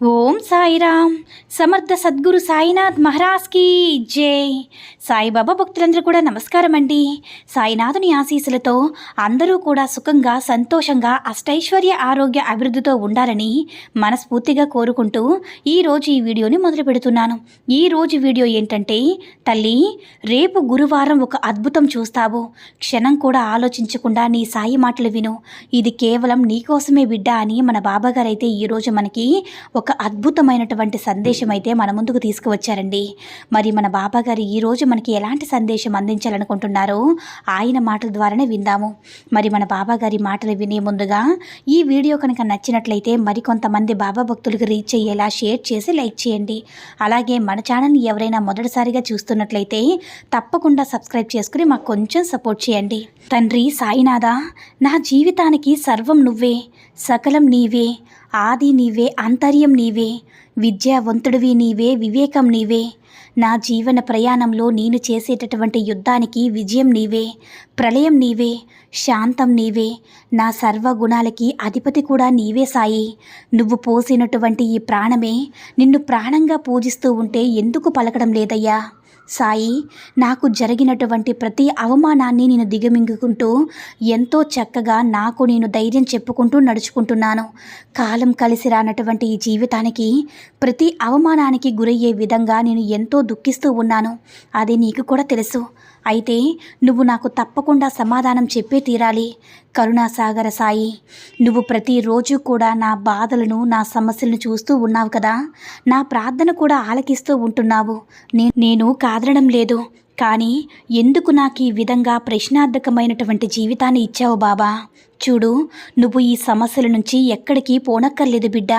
ఓం సాయిరామ్. సమర్థ సద్గురు సాయినాథ్ మహారాజ్కి జై. సాయిబాబా భక్తులందరూ కూడా నమస్కారం అండి. సాయినాథుని ఆశీస్సులతో అందరూ కూడా సుఖంగా సంతోషంగా అష్టైశ్వర్య ఆరోగ్య అభివృద్ధితో ఉండాలని మనస్ఫూర్తిగా కోరుకుంటూ ఈరోజు ఈ వీడియోని మొదలు పెడుతున్నాను. ఈ రోజు వీడియో ఏంటంటే తల్లి రేపు గురువారం ఒక అద్భుతం చూస్తావు. క్షణం కూడా ఆలోచించకుండా నీ సాయి మాటలు విను. ఇది కేవలం నీకోసమే బిడ్డ అని మన బాబాగారైతే ఈరోజు మనకి ఒక ఒక అద్భుతమైనటువంటి సందేశం అయితే మన ముందుకు తీసుకువచ్చారండి. మరి మన బాబాగారు ఈరోజు మనకి ఎలాంటి సందేశం అందించాలనుకుంటున్నారో ఆయన మాటల ద్వారానే విందాము. మరి మన బాబాగారి మాటలు వినే ముందుగా ఈ వీడియో కనుక నచ్చినట్లయితే మరికొంతమంది బాబా భక్తులకు రీచ్ అయ్యేలా షేర్ చేసి లైక్ చేయండి. అలాగే మన ఛానల్ని ఎవరైనా మొదటిసారిగా చూస్తున్నట్లయితే తప్పకుండా సబ్స్క్రైబ్ చేసుకుని మాకు కొంచెం సపోర్ట్ చేయండి. తండ్రి సాయినాథ నా జీవితానికి సర్వం నువ్వే సకలం నీవే ఆది నీవే అంతర్యం నీవే విద్యావంతుడివి నీవే వివేకం నీవే. నా జీవన ప్రయాణంలో నేను చేసేటటువంటి యుద్ధానికి విజయం నీవే ప్రళయం నీవే శాంతం నీవే. నా సర్వగుణాలకి అధిపతి కూడా నీవే సాయి. నువ్వు పోసినటువంటి ఈ ప్రాణమే నిన్ను ప్రాణంగా పూజిస్తూ ఉంటే ఎందుకు పలకడం లేదయ్యా? సాయి నాకు జరిగినటువంటి ప్రతి అవమానాన్ని నేను దిగమింగుకుంటూ ఎంతో చక్కగా నాకు నేను ధైర్యం చెప్పుకుంటూ నడుచుకుంటున్నాను. కాలం కలిసి రానటువంటి ఈ జీవితానికి ప్రతి అవమానానికి గురయ్యే విధంగా నేను ఎంతో దుఃఖిస్తూ ఉన్నాను. అది నీకు కూడా తెలుసు. అయితే నువ్వు నాకు తప్పకుండా సమాధానం చెప్పే తీరాలి. కరుణాసాగర సాయి నువ్వు ప్రతిరోజు కూడా నా బాధలను నా సమస్యలను చూస్తూ ఉన్నావు కదా. నా ప్రార్థన కూడా ఆలకిస్తూ ఉంటున్నావు. నేను కాదనడం లేదు. కానీ ఎందుకు నాకు ఈ విధంగా ప్రశ్నార్థకమైనటువంటి జీవితాన్ని ఇచ్చావు బాబా? చూడు నువ్వు ఈ సమస్యల నుంచి ఎక్కడికి పోనక్కర్లేదు బిడ్డ.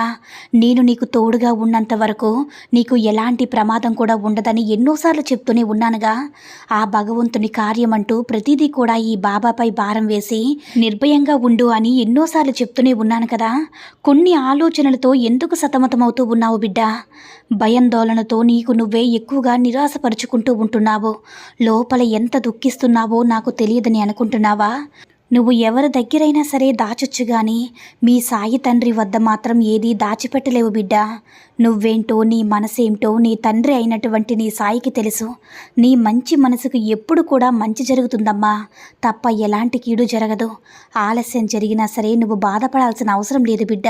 నేను నీకు తోడుగా ఉన్నంత వరకు నీకు ఎలాంటి ప్రమాదం కూడా ఉండదని ఎన్నోసార్లు చెప్తూనే ఉన్నానుగా. ఆ భగవంతుని కార్యమంటూ ప్రతిదీ కూడా ఈ బాబాపై భారం వేసి నిర్భయంగా ఉండు అని ఎన్నోసార్లు చెప్తూనే ఉన్నాను కదా. కొన్ని ఆలోచనలతో ఎందుకు సతమతమవుతూ ఉన్నావు బిడ్డ? భయాందోళనతో నీకు నువ్వే ఎక్కువగా నిరాశపరుచుకుంటూ ఉంటున్నావు. లోపల ఎంత దుఃఖిస్తున్నావో నాకు తెలియదని అనుకుంటున్నావా? నువ్వు ఎవరి దగ్గరైనా సరే దాచొచ్చు గాని మీ సాయి తండ్రి వద్ద మాత్రం ఏదీ దాచిపెట్టలేవు బిడ్డా. నువ్వేంటో నీ మనసేంటో నీ తండ్రి అయినటువంటి నీ సాయికి తెలుసు. నీ మంచి మనసుకు ఎప్పుడు కూడా మంచి జరుగుతుందమ్మా. తప్ప ఎలాంటి కీడు జరగదు. ఆలస్యం జరిగినా సరే నువ్వు బాధపడాల్సిన అవసరం లేదు బిడ్డ.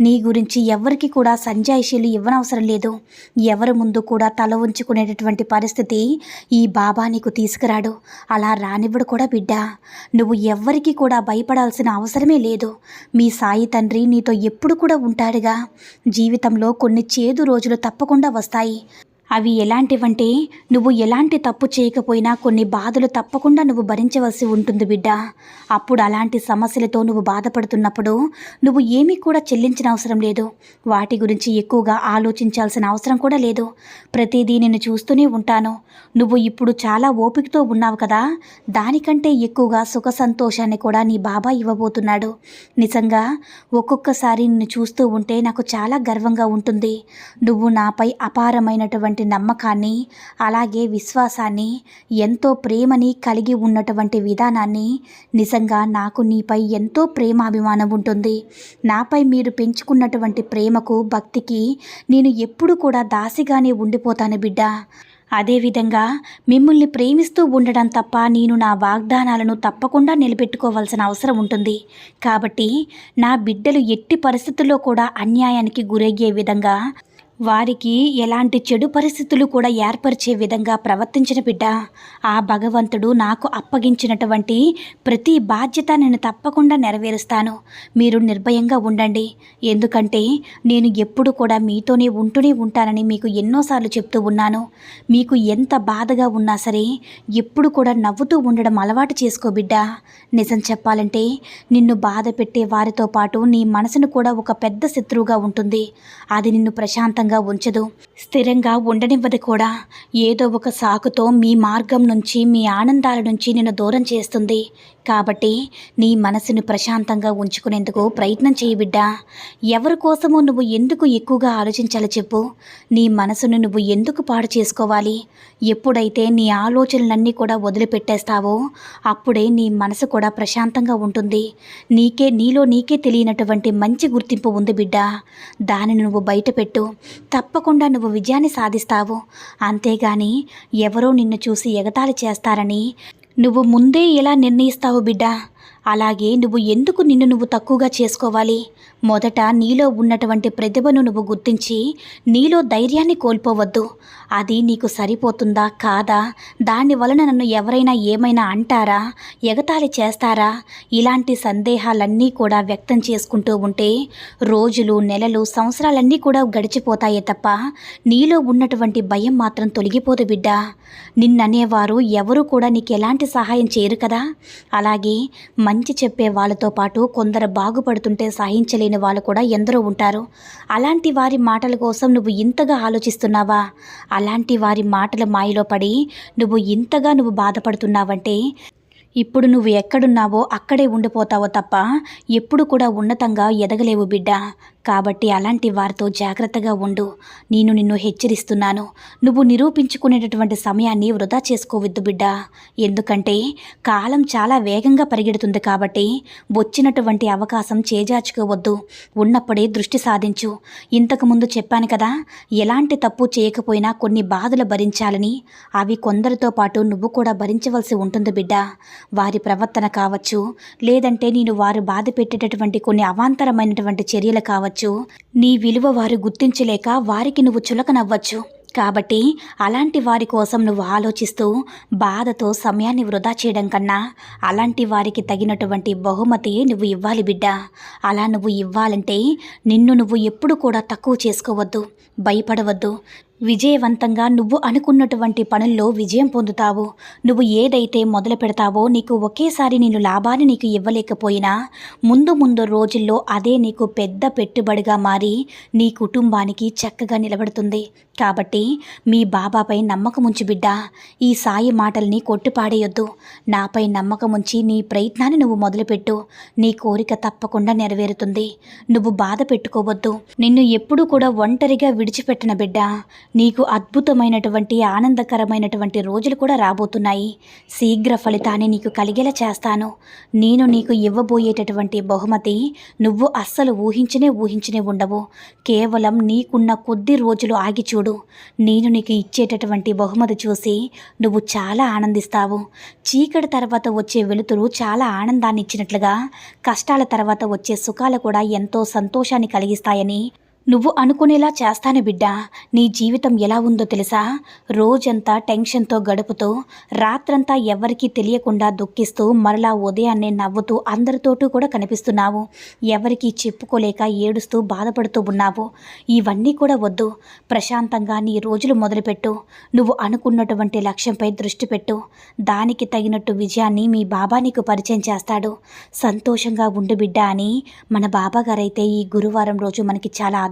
నీ గురించి ఎవరికి కూడా సంజాయిషీలు ఇవ్వనవసరం లేదు. ఎవరి ముందు కూడా తల ఉంచుకునేటటువంటి పరిస్థితి ఈ బాబా నీకు తీసుకురాడు. అలా రానివ్వడు కూడా బిడ్డ. నువ్వు ఎవ్వరికి కూడా భయపడాల్సిన అవసరమే లేదు. మీ సాయి తండ్రి నీతో ఎప్పుడు కూడా ఉంటాడుగా. జీవితంలో కొన్ని కొన్ని చేదు రోజులు తప్పకుండా వస్తాయి. అవి ఎలాంటివంటే నువ్వు ఎలాంటి తప్పు చేయకపోయినా కొన్ని బాధలు తప్పకుండా నువ్వు భరించవలసి ఉంటుంది బిడ్డ. అప్పుడు అలాంటి సమస్యలతో నువ్వు బాధపడుతున్నప్పుడు నువ్వు ఏమీ కూడా చెల్లించిన అవసరం లేదు. వాటి గురించి ఎక్కువగా ఆలోచించాల్సిన అవసరం కూడా లేదు. ప్రతిదీ నేను చూస్తూనే ఉంటాను. నువ్వు ఇప్పుడు చాలా ఓపికతో ఉన్నావు కదా. దానికంటే ఎక్కువగా సుఖ సంతోషాన్ని కూడా నీ బాబా ఇవ్వబోతున్నాడు. నిజంగా ఒక్కొక్కసారి నిన్ను చూస్తూ ఉంటే నాకు చాలా గర్వంగా ఉంటుంది. నువ్వు నాపై అపారమైనటువంటి నమ్మకాన్ని అలాగే విశ్వాసాన్ని ఎంతో ప్రేమని కలిగి ఉన్నటువంటి విధానాన్ని నిజంగా నాకు నీపై ఎంతో ప్రేమాభిమానం ఉంటుంది. నాపై మీరు పెంచుకున్నటువంటి ప్రేమకు భక్తికి నేను ఎప్పుడు కూడా దాసిగానే ఉండిపోతాను బిడ్డ. అదేవిధంగా మిమ్మల్ని ప్రేమిస్తూ ఉండడం తప్ప నేను నా వాగ్దానాలను తప్పకుండా నిలబెట్టుకోవాల్సిన అవసరం ఉంటుంది. కాబట్టి నా బిడ్డలు ఎట్టి పరిస్థితుల్లో కూడా అన్యాయానికి గురయ్యే విధంగా వారికి ఎలాంటి చెడు పరిస్థితులు కూడా ఏర్పరిచే విధంగా ప్రవర్తించిన బిడ్డ ఆ భగవంతుడు నాకు అప్పగించినటువంటి ప్రతి బాధ్యత నేను తప్పకుండా నెరవేరుస్తాను. మీరు నిర్భయంగా ఉండండి. ఎందుకంటే నేను ఎప్పుడు కూడా మీతోనే ఉంటూనే ఉంటానని మీకు ఎన్నోసార్లు చెప్తూ ఉన్నాను. మీకు ఎంత బాధగా ఉన్నా సరే ఎప్పుడు కూడా నవ్వుతూ ఉండడం అలవాటు చేసుకో బిడ్డ. నిజం చెప్పాలంటే నిన్ను బాధ పెట్టే వారితో పాటు నీ మనసును కూడా ఒక పెద్ద శత్రువుగా ఉంటుంది. అది నిన్ను ప్రశాంతంగా స్థిరంగా ఉంచదు. స్థిరంగా ఉండనివ్వదు కూడా. ఏదో ఒక సాకుతో మీ మార్గం నుంచి మీ ఆనందాల నుంచి నిన్ను దూరం చేస్తుంది. కాబట్టి నీ మనసును ప్రశాంతంగా ఉంచుకునేందుకు ప్రయత్నం చేయి బిడ్డా. ఎవరి కోసమో నువ్వు ఎందుకు ఎక్కువగా ఆలోచించాలి చెప్పు. నీ మనసును నువ్వు ఎందుకు పాడు చేసుకోవాలి? ఎప్పుడైతే నీ ఆలోచనలన్నీ కూడా వదిలిపెట్టేస్తావో అప్పుడే నీ మనసు కూడా ప్రశాంతంగా ఉంటుంది. నీకే నీలో నీకే తెలియనటువంటి మంచి గుర్తింపు ఉంది బిడ్డా. దానిని నువ్వు బయటపెట్టు. తప్పకుండా నువ్వు విజయాన్ని సాధిస్తావు. అంతేగాని ఎవరో నిన్ను చూసి ఎగతాళి చేస్తారని నువ్వు ముందే ఎలా నిర్ణయిస్తావు బిడ్డా? అలాగే నువ్వు ఎందుకు నిన్ను నువ్వు తక్కువగా చేసుకోవాలి? మొదట నీలో ఉన్నటువంటి ప్రతిభను నువ్వు గుర్తించి నీలో ధైర్యాన్ని కోల్పోవద్దు. అది నీకు సరిపోతుందా కాదా? దాని వలన నన్ను ఎవరైనా ఏమైనా అంటారా? ఎగతాళి చేస్తారా? ఇలాంటి సందేహాలన్నీ కూడా వ్యక్తం చేసుకుంటూ ఉంటే రోజులు నెలలు సంవత్సరాలన్నీ కూడా గడిచిపోతాయే తప్ప నీలో ఉన్నటువంటి భయం మాత్రం తొలగిపోదు బిడ్డ. నిన్ననేవారు ఎవరు కూడా నీకు ఎలాంటి సహాయం చేయరు కదా? అలాగే మంచి చెప్పే వాళ్ళతో పాటు కొందరు బాగుపడుతుంటే సహించలేని వాళ్ళు కూడా ఎందరో ఉంటారు. అలాంటి వారి మాటల కోసం నువ్వు ఇంతగా ఆలోచిస్తున్నావా? అలాంటి వారి మాటల మాయలో పడి నువ్వు ఇంతగా నువ్వు బాధపడుతున్నావంటే ఇప్పుడు నువ్వు ఎక్కడున్నావో అక్కడే ఉండిపోతావో తప్ప ఎప్పుడు కూడా ఉన్నతంగా ఎదగలేవు బిడ్డ. కాబట్టి అలాంటి వారితో జాగ్రత్తగా ఉండు. నేను నిన్ను హెచ్చరిస్తున్నాను. నువ్వు నిరూపించుకునేటటువంటి సమయాన్ని వృధా చేసుకోవద్దు బిడ్డ. ఎందుకంటే కాలం చాలా వేగంగా పరిగెడుతుంది కాబట్టి వచ్చినటువంటి అవకాశం చేజార్చుకోవద్దు. ఉన్నప్పుడే దృష్టి సాధించు. ఇంతకుముందు చెప్పాను కదా ఎలాంటి తప్పు చేయకపోయినా కొన్ని బాధలు భరించాలని అవి కొందరితో పాటు నువ్వు కూడా భరించవలసి ఉంటుంది బిడ్డ. వారి ప్రవర్తన కావచ్చు లేదంటే నేను వారు బాధ పెట్టేటటువంటి కొన్ని అవాంతరమైనటువంటి చర్యలు కావచ్చు నీ విలువ వారు గుర్తించలేక వారికి నువ్వు చులకనవ్వచ్చు. కాబట్టి అలాంటి వారి కోసం నువ్వు ఆలోచిస్తూ బాధతో సమయాన్ని వృధా చేయడం కన్నా అలాంటి వారికి తగినటువంటి బహుమతి నువ్వు ఇవ్వాలి బిడ్డ. అలా నువ్వు ఇవ్వాలంటే నిన్ను నువ్వు ఎప్పుడు కూడా తక్కువ చేసుకోవద్దు భయపడవద్దు. విజయవంతంగా నువ్వు అనుకున్నటువంటి పనుల్లో విజయం పొందుతావు. నువ్వు ఏదైతే మొదలు పెడతావో నీకు ఒకేసారి నేను లాభాన్ని నీకు ఇవ్వలేకపోయినా ముందు ముందు రోజుల్లో అదే నీకు పెద్ద పెట్టుబడిగా మారి నీ కుటుంబానికి చక్కగా నిలబడుతుంది. కాబట్టి మీ బాబాపై నమ్మకం ఉంచు బిడ్డ. ఈ సాయి మాటల్ని కొట్టుపాడేయొద్దు. నాపై నమ్మకం ఉంచి నీ ప్రయత్నాన్ని నువ్వు మొదలుపెట్టు. నీ కోరిక తప్పకుండా నెరవేరుతుంది. నువ్వు బాధ పెట్టుకోవద్దు. నిన్ను ఎప్పుడూ కూడా ఒంటరిగా విడిచిపెట్టిన బిడ్డ. నీకు అద్భుతమైనటువంటి ఆనందకరమైనటువంటి రోజులు కూడా రాబోతున్నాయి. శీఘ్ర ఫలితాన్ని నీకు కలిగేలా చేస్తాను. నేను నీకు ఇవ్వబోయేటటువంటి బహుమతి నువ్వు అస్సలు ఊహించనే ఊహించనే ఉండవు. కేవలం నీకున్న కొద్ది రోజులు ఆగి చూడు నేను నీకు ఇచ్చేటటువంటి బహుమతి చూసి నువ్వు చాలా ఆనందిస్తావు. చీకటి తర్వాత వచ్చే వెలుతురు చాలా ఆనందాన్ని ఇచ్చినట్లుగా కష్టాల తర్వాత వచ్చే సుఖాలు కూడా ఎంతో సంతోషాన్ని కలిగిస్తాయని నువ్వు అనుకునేలా చేస్తాను బిడ్డ. నీ జీవితం ఎలా ఉందో తెలుసా? రోజంతా టెన్షన్తో గడుపుతూ రాత్రంతా ఎవరికీ తెలియకుండా దుఃఖిస్తూ మరలా ఉదయాన్నే నవ్వుతూ అందరితోటూ కూడా కనిపిస్తున్నావు. ఎవరికీ చెప్పుకోలేక ఏడుస్తూ బాధపడుతూ ఉన్నావు. ఇవన్నీ కూడా వద్దు. ప్రశాంతంగా నీ రోజులు మొదలుపెట్టు. నువ్వు అనుకున్నటువంటి లక్ష్యంపై దృష్టి పెట్టు. దానికి తగినట్టు విజయాన్ని మీ బాబా నీకు పరిచయం చేస్తాడు. సంతోషంగా ఉండు బిడ్డ అని మన బాబాగారైతే ఈ గురువారం రోజు మనకి చాలా